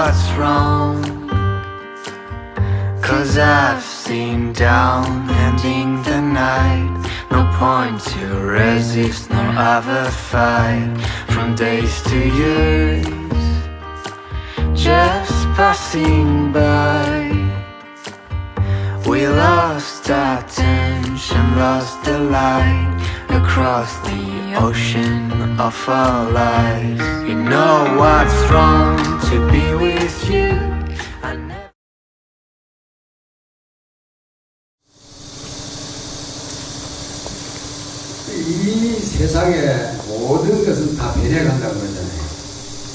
what's wrong. Cause I've seen down ending the night. No point to resist, no other fight. From days to years, just passing by. We lost our tension, lost the light across the ocean of our lives. You know what's wrong to be with you. Never 이 세상의 모든 것은 다 변해간다고 그러잖아요.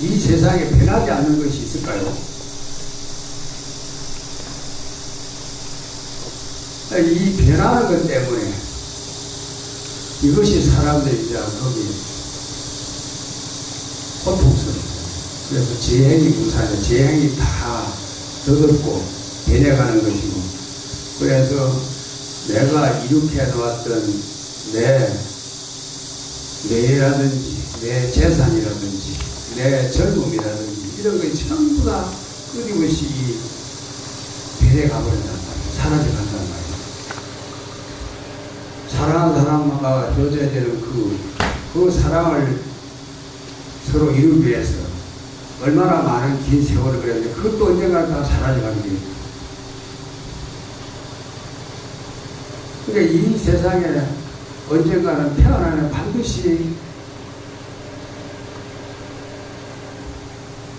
이 세상에 변하지 않는 것이 있을까요? 이 변하는 것 때문에 이것이 사람들이 이제 거기 고통스러워요. 그래서 재행이 무사해요. 재행이 다 더럽고 변해가는 것이고 그래서 내가 이렇게 해놓았던 내 뇌라든지 내 재산이라든지 내 젊음이라든지 이런 것이 전부 다 끊임없이 변해가 버린단 말이에요. 사라져 간단 말이에요. 사랑하는 사람과 헤어져야 되는 그, 그 사랑을 서로 이루기 위해서 얼마나 많은 긴 세월을 그랬는데 그것도 언젠가 다 사라져가는 게 그러니까 이 세상에 언젠가는 태어나면 반드시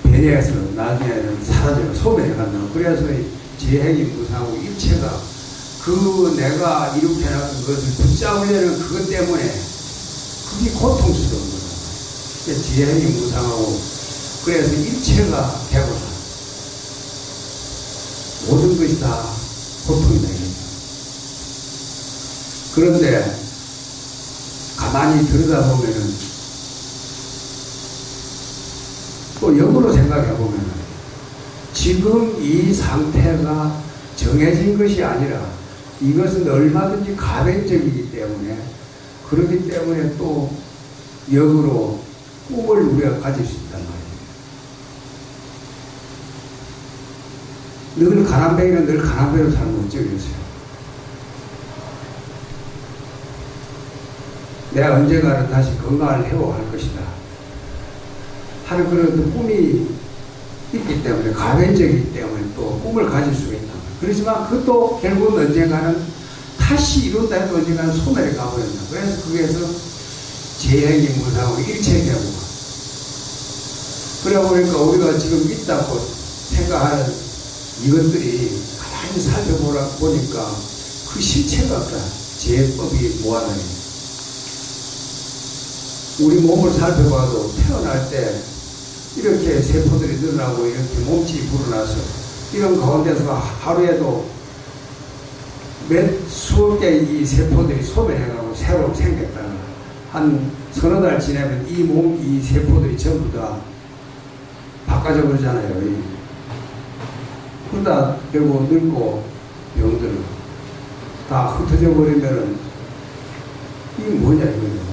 변해서 나중에는 사라져 소멸해 간다고 그래서 이 지행이 무상하고 일체가 그 내가 해놨던 것을 붙잡으려는 그것 때문에 그게 고통스러운 거다. 그래서 지행이 무상하고 그래서 일체가 되고자 모든 것이 다 고통이다. 이거죠. 그런데 가만히 들여다보면은 또 역으로 생각해 보면은 지금 이 상태가 정해진 것이 아니라 이것은 얼마든지 가변적이기 때문에 그렇기 때문에 또 역으로 꿈을 우리가 가질 수 있단 말이에요. 늘 가난뱅이는 늘 가난뱅이로 살면 어쩌겠어요. 내가 언젠가는 다시 건강을 회복할 것이다. 하는 그런 또 꿈이 있기 때문에 가변적이기 때문에 또 꿈을 가질 수가 있다. 그렇지만 그것도 결국은 언젠가는 다시 이룬다 해도 언젠가는 소멸에 가버린다. 그래서 거기에서 재행이 무사하고 일체되고 그래 보니까 우리가 지금 있다고 생각하는 이것들이 가만히 살펴보라 보니까 그 실체가 없다. 제법이 모아다니 우리 몸을 살펴봐도 태어날 때 이렇게 세포들이 늘어나고 이렇게 몸집이 불어나서 이런 가운데서 하루에도 몇 수억 개의 이 세포들이 소멸해가고 새로 생겼다가 한 서너 달 지나면 이 몸, 이 세포들이 전부 다 바꿔져 버리잖아요. 이. 그러다 결국 늙고 병들어 다 흩어져 버리면은 이게 뭐냐 이거죠.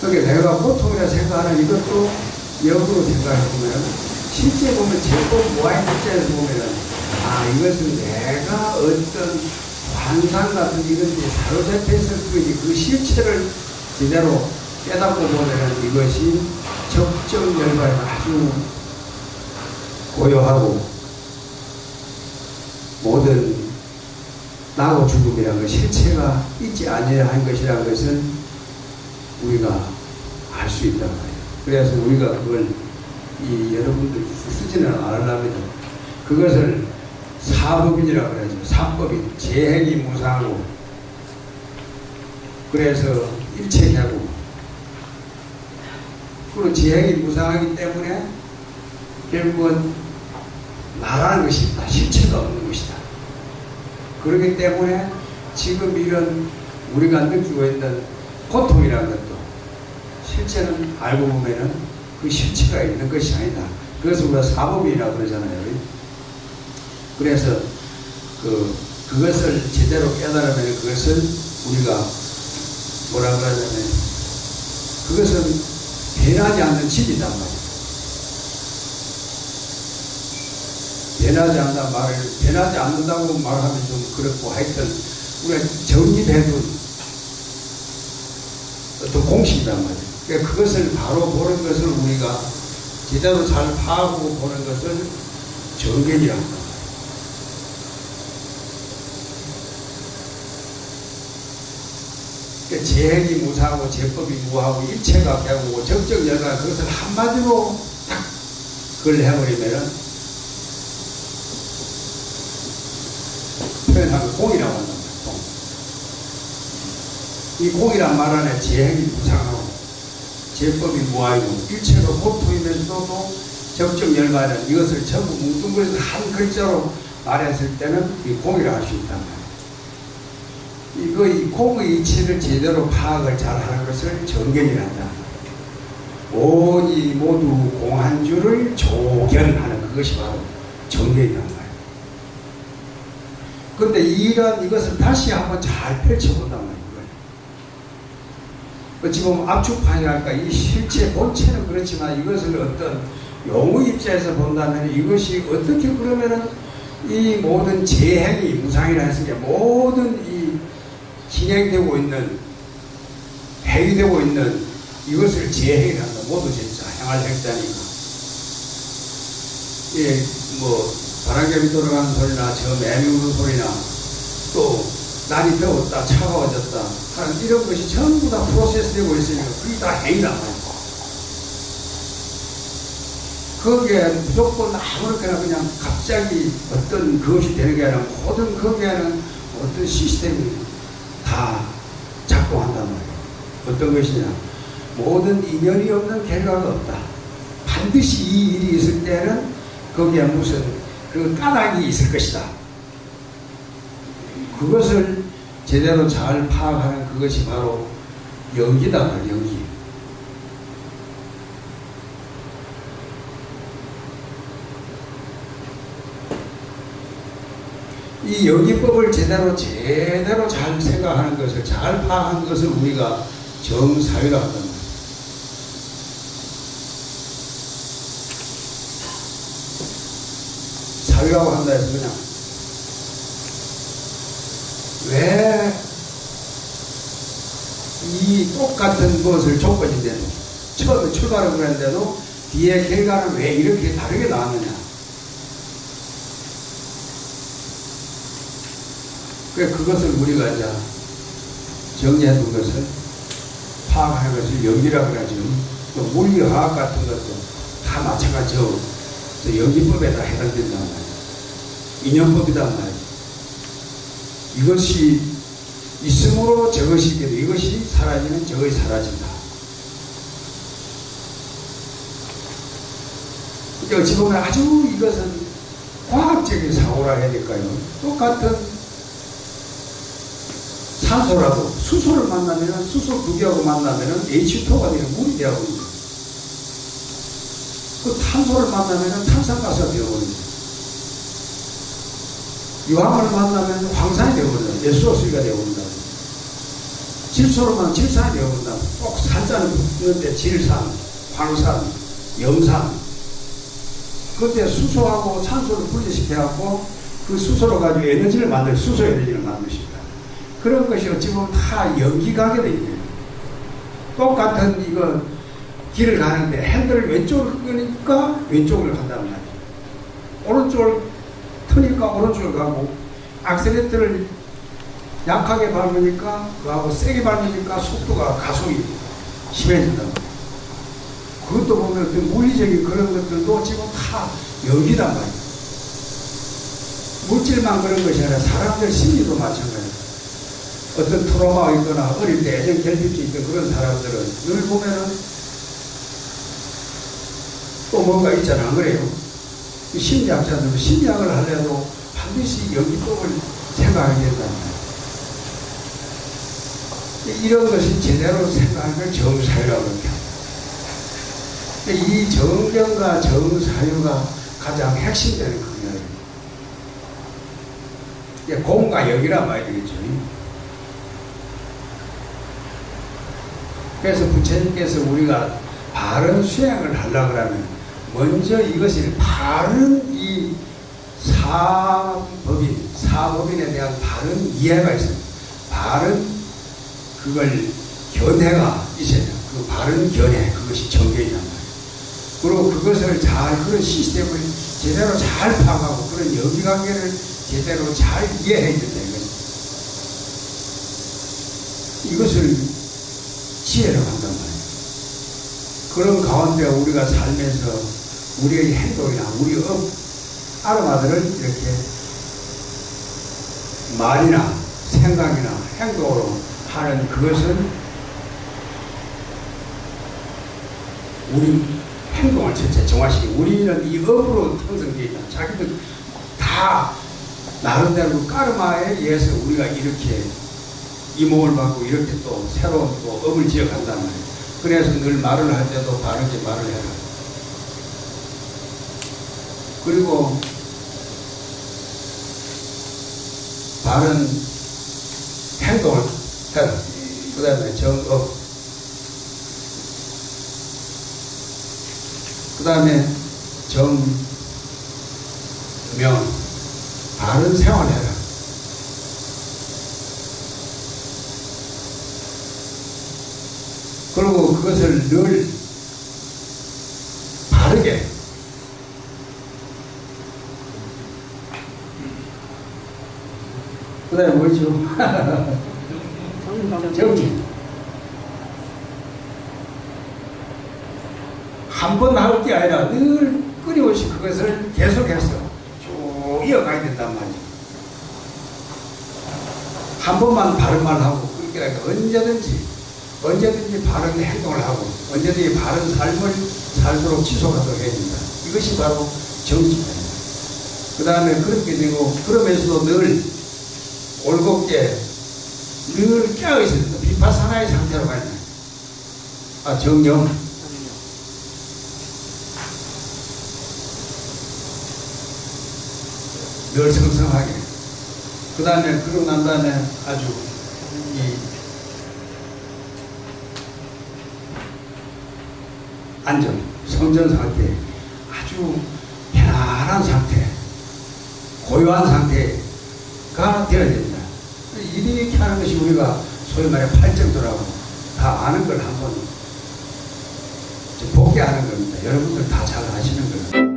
그러니까 내가 고통이라 생각하는 이것도 역으로 생각해 보면 실제 보면 제법 모아인 입장에서 보면은 아 이것은 내가 어떤 환상 같은 이것이 사로잡혀서 그, 그 실체를 제대로 깨닫고 보면은 이것이 적정 열반이 아주 고요하고 모든 나고 죽음이라는 것 실체가 있지 아니한 하 것이라는 것을 우리가 알 수 있단 말이에요. 그래서 우리가 그걸 이 여러분들 쓰지는 않으려면 그것을 사법인이라고 그러죠. 사법인, 재행이 무상하고 그래서 일체되고 그리고 재행이 무상하기 때문에 결국은 나라는 것이 있다. 실체가 없는 것이다. 그렇기 때문에 지금 이런 우리가 느끼고 있는 고통이라는 것도 실체는 알고 보면은 그 실체가 있는 것이 아니다. 그것을 우리가 사법이라고 그러잖아요. 그래서 그, 그것을 제대로 깨달으면 그것을 우리가 뭐라 그러냐면 그것은 변하지 않는 진리단 말이에요. 변하지 않는다 말을, 변하지 않는다고 말하면 좀 그렇고 하여튼 우리가 정립해둔 어떤 공식이란 말이에요. 그러니까 그것을 바로 보는 것을 우리가 제대로 잘 파악하고 보는 것을 정견이라고 합니다. 그러니까 재행이 무사하고 제법이 무하고 일체가 깨고 적적 열가 그것을 한마디로 딱 그걸 해버리면은 표현하면 공이라고. 공. 이 공이란 말 안에 재행이 무상하고 제법이 무하고 일체가 고토이면서도 적적 열가는 이것을 전부 뭉뚱그려서 한 글자로 말했을 때는 이 공이라 할 수 있단 말이에요. 이거 이 공의 이치를 제대로 파악을 잘 하는 것을 정견이란다. 온이 모두 공한 줄을 조견하는 그것이 바로 정견이란 말이에요. 근데 이런 이것을 다시 한번 잘 펼쳐본단 말이에요. 어찌 보면 압축판이랄까 이 실체 본체는 그렇지만 이것을 어떤 용어 입장에서 본다면 이것이 어떻게 그러면은 이 모든 재행이 무상이라 했으니까 모든 이 진행되고 있는 행위되고 있는 이것을 재행이란다. 모두 진짜 행할 행자니까. 예, 뭐 바람개비 돌아가는 소리나 저 매미 우는 소리나 또 날이 더웠다 차가워졌다 하는 이런 것이 전부 다 프로세스 되고 있으니까 그게 다 행위란 말이야 거기에 무조건 아무렇게나 그냥 갑자기 어떤 그것이 되는 게 아니라 모든 거기에는 어떤 시스템이 다 작동한단 말이에요. 어떤 것이냐. 모든 인연이 없는 결과가 없다. 반드시 이 일이 있을 때는 거기에 무슨 그 까닭이 있을 것이다. 그것을 제대로 잘 파악하는 그것이 바로 연기다. 연기. 이 연기법을 제대로 제대로 잘 생각하는 것을 잘 파악하는 것을 우리가 정사위라고 한다. 사위라고 한다 해서 그냥. 왜 이 똑같은 것을 조건인데도 처음에 출발을 그랬는데도 뒤에 결과는 왜 이렇게 다르게 나왔느냐 그래 그것을 우리가 이제 정리해 둔 것을 파악하는 것을 연기라고 그러죠. 또 물리화학 같은 것도 다 마찬가지로 저 연기법에 다 해당된단 말이에요. 인연법이단 말이에요. 이것이 있음으로 저것이 돼. 이것이 사라지면 저것이 사라진다. 이제 어찌 보면 아주 이것은 과학적인 사고라 해야 될까요? 똑같은 산소라도 수소를 만나면 수소 두 개하고 만나면 H2가 되는 물이 되어버립니다. 그 탄소를 만나면 탄산가스가 되어버립니다. 유황을 만나면 황산이 되어버린다. 예수소수가 되어버린다. 질소를 만나면 질산이 되어버린다. 꼭 산자는 붙는데 질산, 황산, 염산. 그때 수소하고 산소를 분리시켜갖고 그 수소로 가지고 에너지를 만들 수소 에너지를 만드십니다. 그런 것이 어찌 보면 다 연기가게 돼 있네요. 똑같은 이거 길을 가는데 핸들을 왼쪽을 끄니까 왼쪽을 간단 말이에요. 오른쪽을 트니까 오른쪽을 가고 악셀레터를 약하게 밟으니까 그하고 세게 밟으니까 속도가 가속이 심해진다. 그것도 보면 어떤 물리적인 그런 것들도 지금 다 연기단 말이에요. 물질만 그런 것이 아니라 사람들 심리도 마찬가지예요. 어떤 트라우마가 있거나 어릴 때 애정 결핍이 있던 그런 사람들은 늘 보면은 또 뭔가 있잖아 안 그래요? 이 심리학자들은 심리학을 하려도 반드시 연기법을 생각하게 말이에요. 이런 것이 제대로 생각하는 걸 정사유라고 합니다. 이 정경과 정사유가 가장 핵심되는 거예요. 공과 역이란 말이 되겠죠. 그래서 부처님께서 우리가 바른 수행을 하려고 하면 먼저 이것을 바른 이 사법인, 사법인에 대한 바른 이해가 있어요. 바른 그걸 견해가 있어야 돼요. 그 바른 견해, 그것이 정견이란 말이에요. 그리고 그것을 잘, 그런 시스템을 제대로 잘 파악하고 그런 여기관계를 제대로 잘 이해해야 된다. 이것을 지혜로 한단 말이에요. 그런 가운데 우리가 살면서 우리의 행동이나 우리 업, 아름아들을 이렇게 말이나 생각이나 행동으로 하는 그것은 우리 행동을 전체 정화시키고 우리는 이 업으로 형성되어 있다. 자기들 다 나름대로 까르마에 의해서 우리가 이렇게 이목을 받고 이렇게 또 새로운 또 업을 지어간단 말이에요. 그래서 늘 말을 할 때도 바르게 말을 해라. 그리고 바른 행동을 해라. 그 다음에 정업. 그 다음에 정명. 바른 생활 해라. 그리고 그것을 늘 바르게 그 다음에 뭐죠? 정리. 한번할게 아니라 늘 끊임없이 그것을 계속해서 쭉 이어가야 된단 말이에요. 한 번만 바른 말 하고 그렇게 하니까 언제든지 언제든지 바른 행동을 하고 언제든지 바른 삶을 살도록 지속하도록 해야 된다. 이것이 바로 정치입니다. 그 다음에 그렇게 되고 그러면서도 늘 올곧게 늘 깨어 있어야. 비파사나의 상태로 가야 된다. 아, 정령. 늘 성성하게. 그 다음에 그러고 난 다음에 아주 이 안정, 성전 상태, 아주 편안한 상태, 고요한 상태가 되어야 됩니다. 이렇게 하는 것이 우리가 소위 말해 팔정도라고 다 아는 걸 한번 복귀하는 겁니다. 여러분들 다 잘 아시는 거예요.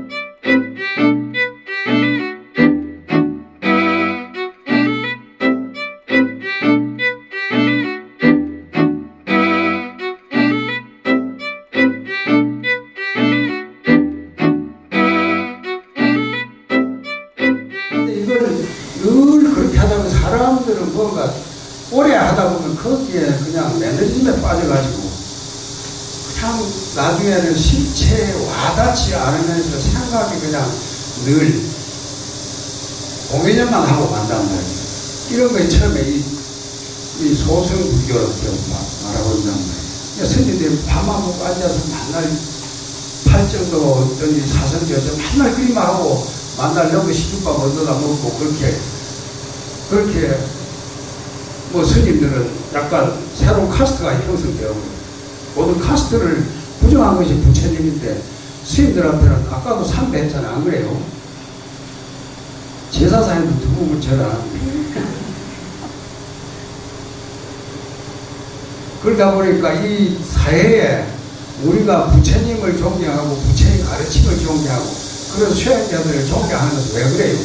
앉아서 만날 팔정도 사선지 어쩐지 맨날 그림만 하고 만나려고 시중밥 얻어다 먹고 그렇게 그렇게 뭐 스님들은 약간 새로운 카스트가 형성되어 모든 카스트를 부정한 것이 부처님인데 스님들한테는 아까도 삼배 했잖아요 안 그래요? 제사상에도 두부를 절하 그러다 보니까 이 사회에 우리가 부처님을 존경하고 부처의 가르침을 존경하고 그런 수행자들을 존경하는 것은 왜 그래요?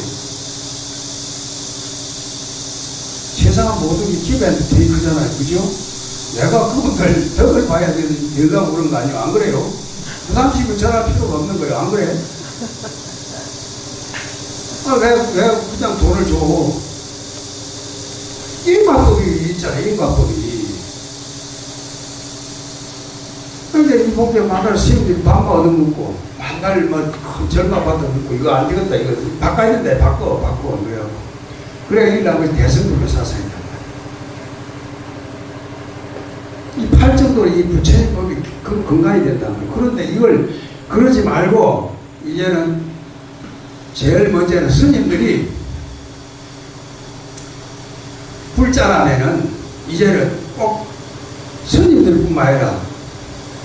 세상은 모든 게 기브앤 테이크잖아요. 그죠? 내가 그분들 덕을 봐야 내가 그런 거 아니에요? 안 그래요? 부담심을 전할 필요가 없는 거예요. 안 그래? 아, 왜, 왜 그냥 돈을 줘? 인과법이 있잖아, 인과법이. 근데 이 목에 만날 시험들이 밥만 얻어먹고, 만날 뭐, 절마 받아 먹고, 이거 안 되겠다, 이거 바꿔야 된다, 바꿔, 바꿔, 그래요. 그래, 이라고 대승불교 사상이란 말이야. 이 팔정도로 이 부처의 법이 그 건강이 된다. 그런데 이걸 그러지 말고, 이제는 제일 먼저는 스님들이 불자라면은 이제는 꼭 스님들뿐만 아니라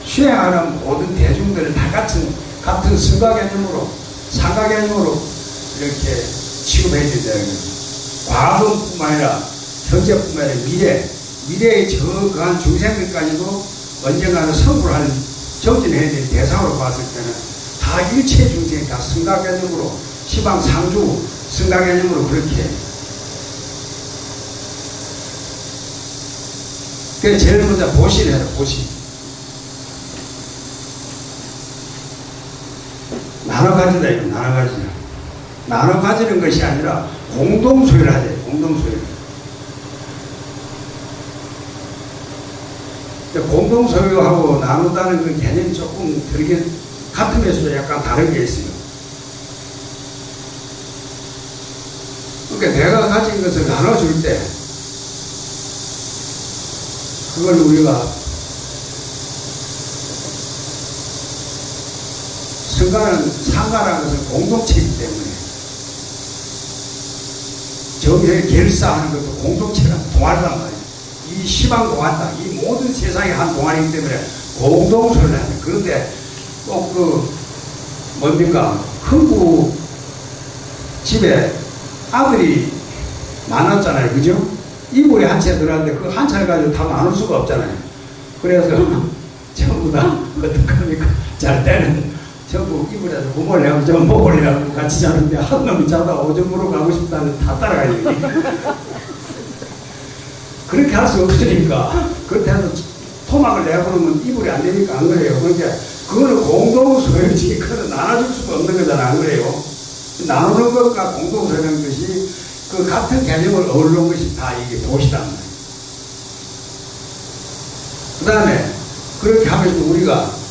수행하는 모든 대중들을 다 같은 같은 승가 개념으로 상가 개념으로 이렇게 취급해 준다. 과거뿐만 아니라 현재뿐만 아니라 미래 미래의 저그한 중생들까지도 언젠가는 성불할 정진해야 될 대상으로 봤을 때는 다 일체 중생이 다 승가 개념으로 시방 상주 승가 개념으로 그렇게 그래서 제일 먼저 보시를 해라 보시 나눠 가지다 이거 나눠 가지다 나눠 가지는 것이 아니라 공동 소유를 하자 공동 소유 공동 소유하고 나누다는 그 개념이 조금 다르게 같으면서도 약간 다른 게 있어요. 그러니까 내가 가진 것을 나눠줄 때 그걸 우리가 승가는 상가라는 것은 공동체이기 때문에 저기에 결사하는 것도 공동체가 동아리란 말이에요. 이 시방 동아리다. 이 모든 세상이 한 동아리이기 때문에 공동소리를 하는 그런데 꼭 그 뭡니까 흥부 집에 아들이 많았잖아요. 그죠? 이불이 한 채 들어왔는데 그 한 채를 가지고 다 나눌 수가 없잖아요. 그래서 전부 다 어떡합니까? 잘 때는 전부 이불에서 부모를 하고 저 목을 하고 같이 자는데 한 놈이 자다 오줌으로 가고 싶다는 다 따라가야 돼. 그렇게 할 수 없으니까 그렇게 해서 토막을 내버리면 이불이 안 되니까 안 그래요. 그러니까 그거는 공동 소유지 그거는 나눠줄 수가 없는 거잖아 안 그래요. 나누는 것과 공동 소유라는 것이 그 같은 개념을 어울리는 것이 다 이게 도시단 말이에요. 그 다음에 그렇게 하면서 우리가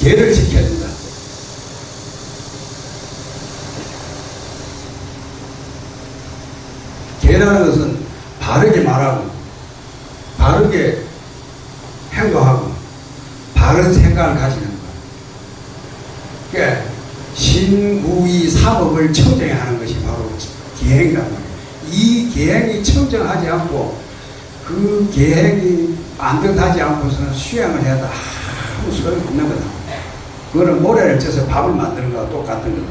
계를 지켜야 된다. 계라는 것은 바르게 말하고, 바르게 행동하고, 바른 생각을 가지는 것. 그러니까 신구이 사법을 청정하는 것이 바로 계행이란 말이에요. 이 계행이 청정하지 않고 그 계행이 안전하지 않고서는 수행을 해도 아무 소용이 없는 거다. 그거는 모래를 쳐서 밥을 만드는 거와 똑같은 거다.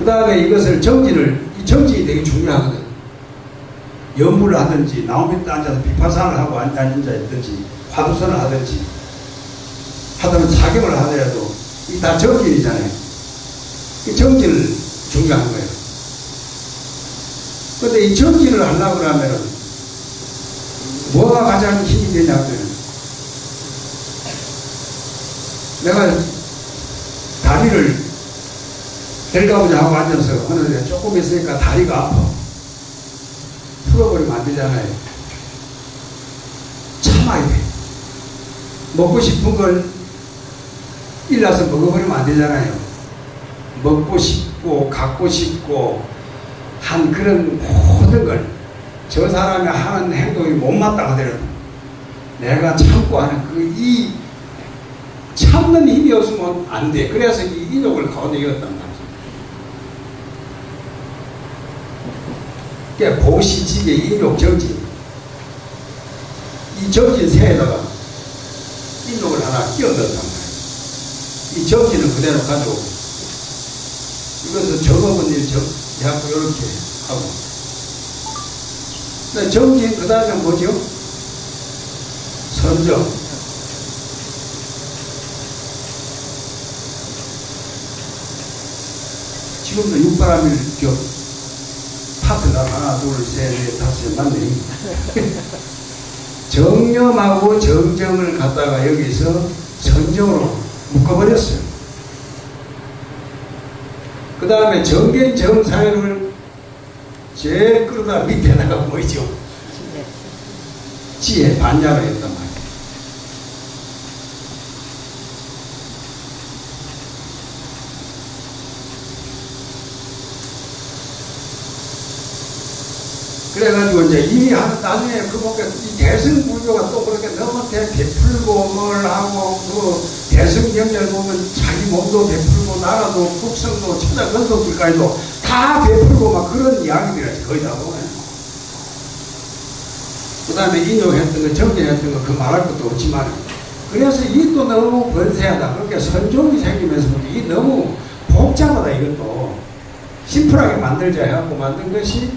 그 다음에 이것을 정지를, 이 정지 되게 중요하거든. 연구를 하든지, 나무 밑에 앉아서 비파산을 하고 앉아 있든지, 화두선을 하든지, 하다면 사경을 하더라도, 이다 정진이잖아요. 이 정진을 중요한 거예요. 근데 이 정진을 하려고 그러면은, 뭐가 가장 힘이 되냐면, 내가 다리를 들가보자 하고 앉아서 어느 조금 있으니까 다리가 아파. 풀어버리면 안 되잖아요. 참아야 돼. 먹고 싶은 걸 일나서 먹어버리면 안 되잖아요. 먹고 싶고, 갖고 싶고, 한 그런 모든 걸, 저 사람이 하는 행동이 못마땅 하더라도, 내가 참고 하는 그 이 참는 힘이 없으면 안 돼. 그래서 이 인욕을 가운데 이었단 말이죠. 그러니까 보시지의 인욕 정진. 이 정진 새에다가 인욕을 하나 끼워 넣었단 말이에요. 이 정진은 그대로 가지고 이것은 정업은 일 정, 자꾸 이렇게 하고. 정진 그 다음에 뭐죠? 선정. 지금도 육바람일 겨 파트가 하나, 둘, 셋, 넷, 다섯, 맞네. 정념하고 정정을 갖다가 여기서 선정으로 묶어버렸어요. 그 다음에 정견 정사회를 제일 끌어다 밑에다가 뭐죠? 지혜 반야를 했단 말이에요. 그래가지고 이제 이 한, 나중에 그 보니까 이 대승 불교가 또 그렇게 너무 대, 베풀고 뭘 하고 그 대승 경례를 보면 자기 몸도 베풀고 나라도 국성도 천하 건속들까지도 다 베풀고 막 그런 이야기들이 거의 다 보면 그 다음에 인용했던 거, 정리했던 거, 그 말할 것도 없지만, 그래서 이 또 너무 번세하다. 그렇게 선종이 생기면서 이 너무 복잡하다, 이것도. 심플하게 만들자 해갖고 만든 것이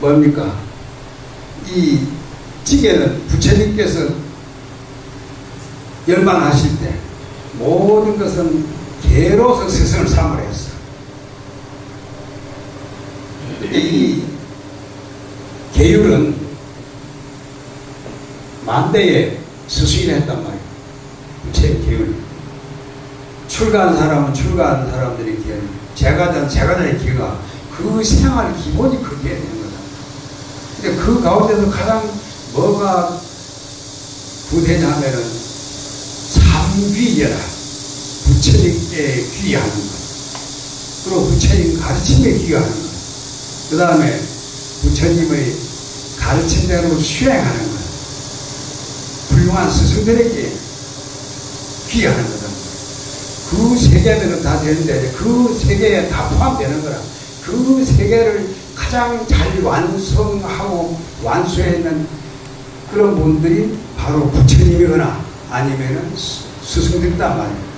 뭡니까? 이 찌개는 부처님께서 열반하실 때 모든 것은 개로서 스승을 삼으려 했어. 이 계율은 만대에 스승이 했단 말이에요. 부처의 계율. 출가한 사람은 출가한 사람들의 계율. 제가자, 제가자의 기가 그 생활 기본이 그게. 근데 그 가운데서 가장 뭐가 구되냐 하면은 삼귀여라. 부처님께 귀하는 것. 그리고 부처님 가르침에 귀하는 것. 그 다음에 부처님의 가르침대로 수행하는 것. 훌륭한 스승들에게 귀하는 거다. 그세 개들은 다 되는데 그세 개에 다 포함되는 거라. 그세 개를 가장 잘 완성하고 완수해있는 그런 분들이 바로 부처님이거나 아니면은 스- 스승들이단 말이에요.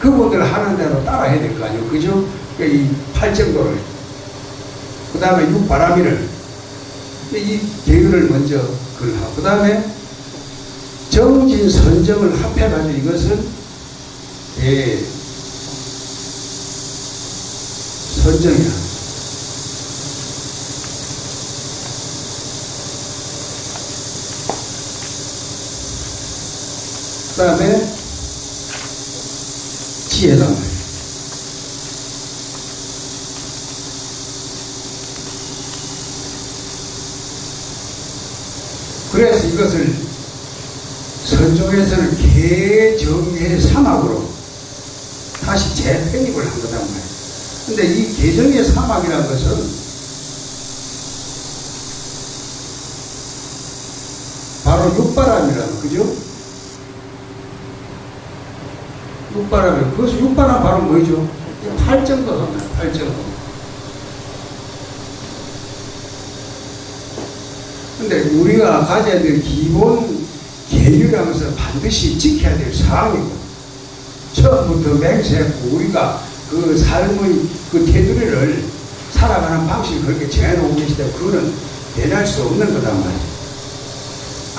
그분들 하는 대로 따라야 될 거 아니에요. 그죠? 그러니까 이 팔정도를. 그 다음에 육바라미를. 이 계율을 먼저 그걸 하고. 그 다음에 정진 선정을 합해가지고 이것은 예, 선정이야. 다음에 지혜다 말이야. 그래서 이것을 선종에서는 개정의 사막으로 다시 재편입을 한 거단 말이에요. 근데 이 개정의 사막이라는 것은 바로 육바람이라는 그죠? 육바람이 그것이 육바람 바로 뭐죠? 팔정도잖아요. 팔정도. 근데 우리가 가져야 될 기본 것을 반드시 지켜야 될 사항이고 처음부터 맹세했고 우리가 그 삶의 그 테두리를 살아가는 방식을 그렇게 정해놓고 계시다 그거는 대할 수 없는 거단 말이죠.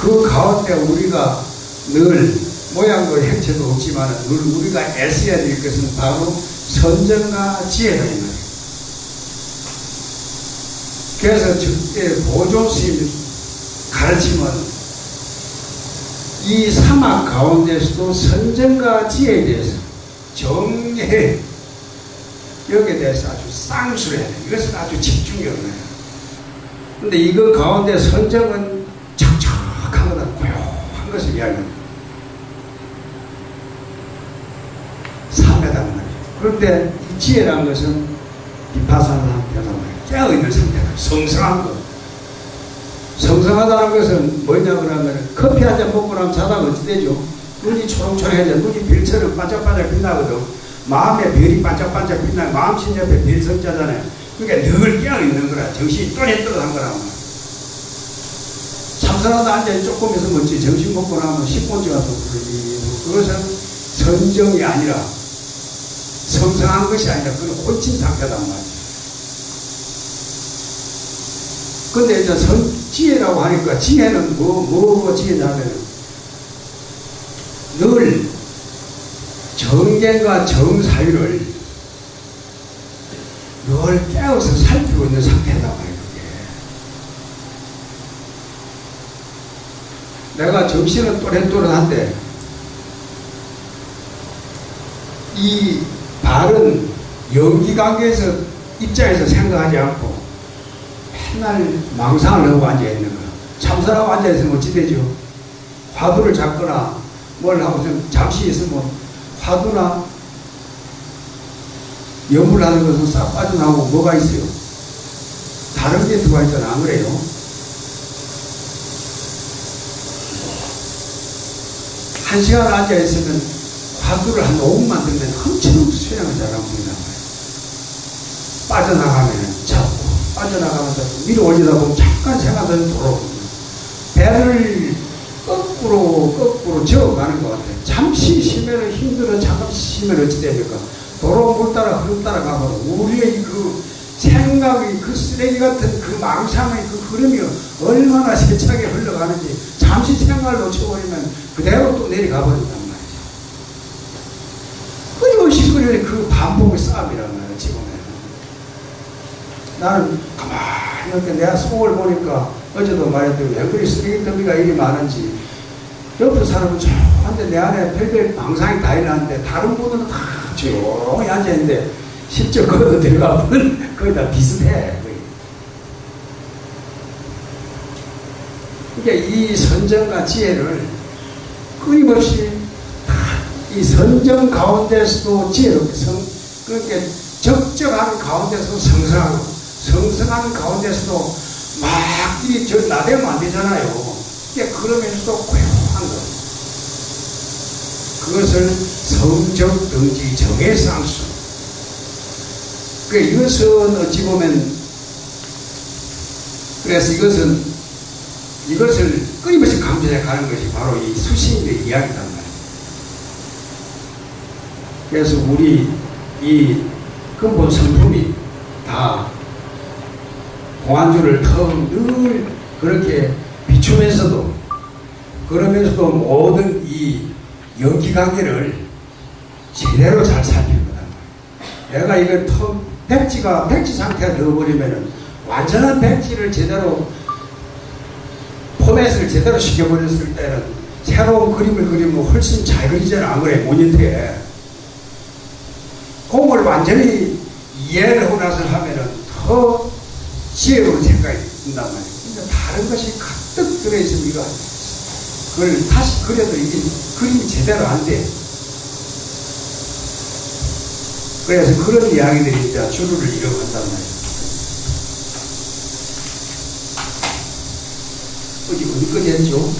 그 가운데 우리가 늘 모양도 형체도 없지만 늘 우리가 애써야 될 것은 바로 선정과 지혜다 이 말이에요. 그래서 저때 보조 스님 가르침은 이 사막 가운데서도 선정과 지혜에 대해서 정해 여기에 대해서 아주 쌍수해야 돼. 이것은 아주 집중력이에요. 근데 이거 가운데 선정은 척척한 거다. 고요한 것을 이야기합니다. 삼매단 말이죠. 그런데 이 지혜라는 것은 비파사나 말이에요. 깨어있는 상태다. 성성한 것. 성성하다는 것은 뭐냐 그러면 커피 한 잔 먹고 나면 자다가 어찌 되죠? 눈이 초롱초롱해져 눈이 별처럼 반짝반짝 빛나거든 마음에 별이 반짝반짝 빛나 마음신 옆에 별 성자잖아요 그러니까 늘 깨어있는 거라 정신이 또렷또렷한 거라 참선하다 앉아 조금 있으면 어찌 정신 먹고 나면 10분째 가서 그러지 그것은 선정이 아니라 성성한 것이 아니라 그건 혼친 상태단 말이야 근데 이제 선, 지혜라고 하니까 지혜는 뭐, 뭐가 지혜냐면 늘 정견과 정 사유를 늘 깨어서 살피고 있는 상태다 말이에요. 내가 정신은 또렷또렷한데 이 바른 연기 관계에서 입장에서 생각하지 않고 맨날 망상을 하고 앉아 있는 거야. 참선하고 앉아 있으면 어찌 되죠? 화두를 잡거나 뭘 하고 좀 잠시 있으면 화두나 염불 하는 것은 싹 빠져나오고 뭐가 있어요? 다른 게 들어와 있잖아. 안 그래요? 한 시간 앉아 있으면 화두를 한 5분만 들면 엄청 수행을 잘하고 말이에요. 빠져나가면 잡고, 빠져 빠져나가면서 위로 올리다 보면 잠깐 생각하는 도로 배를 거꾸로 거꾸로 저어가는 것 같아요. 잠시 쉬면 힘들어 잠깐 쉬면 어찌 됩니까? 도로 물 따라 흐름 따라 가면 우리의 그 생각이 그 쓰레기 같은 그 망상의 그 흐름이 얼마나 세차게 흘러가는지 잠시 생각을 놓쳐버리면 그대로 또 내려가 버린단 말이죠. 끊임없이 그래 그 반복의 싸움이란 말이에요, 지금은. 나는 가만히 이렇게 내가 속을 보니까 어제도 말했더니 왜 그리 쓰레기 더미가 이리 많은지 옆에 사람은 조한데 내 안에 별별 망상이 다 일어나는데 다른 분들은 다 조용히 앉아있는데 실제 거기서 들어가 보면 거의 다 비슷해. 그러니까 이 선정과 지혜를 끊임없이 다 이 선정 가운데서도 지혜롭게 성, 그렇게 적정한 가운데서 성성하고 성성한 가운데서도 막 이리 저 나대면 안 되잖아요. 그러니까 그러면서도 고요한 거. 그것을 성적 등지 정의 상수. 그 이것은 어찌 보면 그래서 이것은 이것을 끊임없이 강조해 가는 것이 바로 이 수신의 말이에요. 그래서 우리 이 근본 성품이 다 공안주를 턱늘 그렇게 비추면서도 그러면서도 모든 이 연기 관계를 제대로 잘 살피거든. 내가 이거 턱 백지가 백지 상태가 되어버리면은 완전한 백지를 제대로 포맷을 제대로 시켜버렸을 때는 새로운 그림을 그리면 훨씬 잘 그리잖아 안 그래 모니터에 공을 완전히 이해를 하고 나서 하면은 더 지혜로운 생각이 든단 말이에요. 근데 다른 것이 가득 이거 그걸 다시 그려도 이게 그림이 제대로 안 돼. 그래서 그런 이야기들이 이제 주류를 이뤄간단 말이에요. 어디 어디까지 했죠?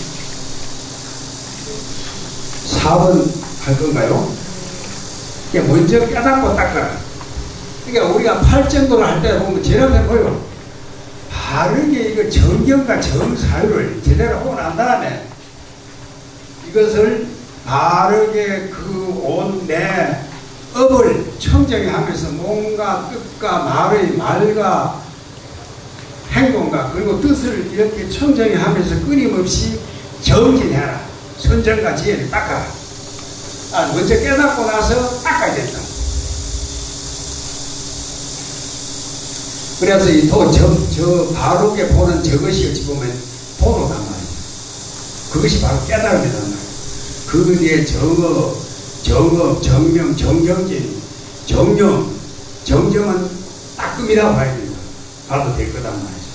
4번 할 건가요? 이게 먼저 깨닫고 닦아라. 그러니까 우리가 팔정도를 할 때 보면 제일 보여. 바르게 이거 정경과 정사유를 제대로 하고 난 다음에 이것을 바르게 그 온내 업을 청정하면서 몸과 뜻과 말의 말과 행동과 그리고 뜻을 이렇게 청정하면서 끊임없이 정진해라. 선정과 지혜를 닦아라. 아, 먼저 깨닫고 나서 닦아야 된다. 그래서 이 도, 저, 저 바르게 보는 저것이 어찌 보면 도로단 말이에요. 그것이 바로 깨달음이란 말이에요. 그 뒤에 정업, 정업, 정명, 정경진, 정령, 정정은 따끔이라고 봐야 된다. 봐도 될 거단 말이죠.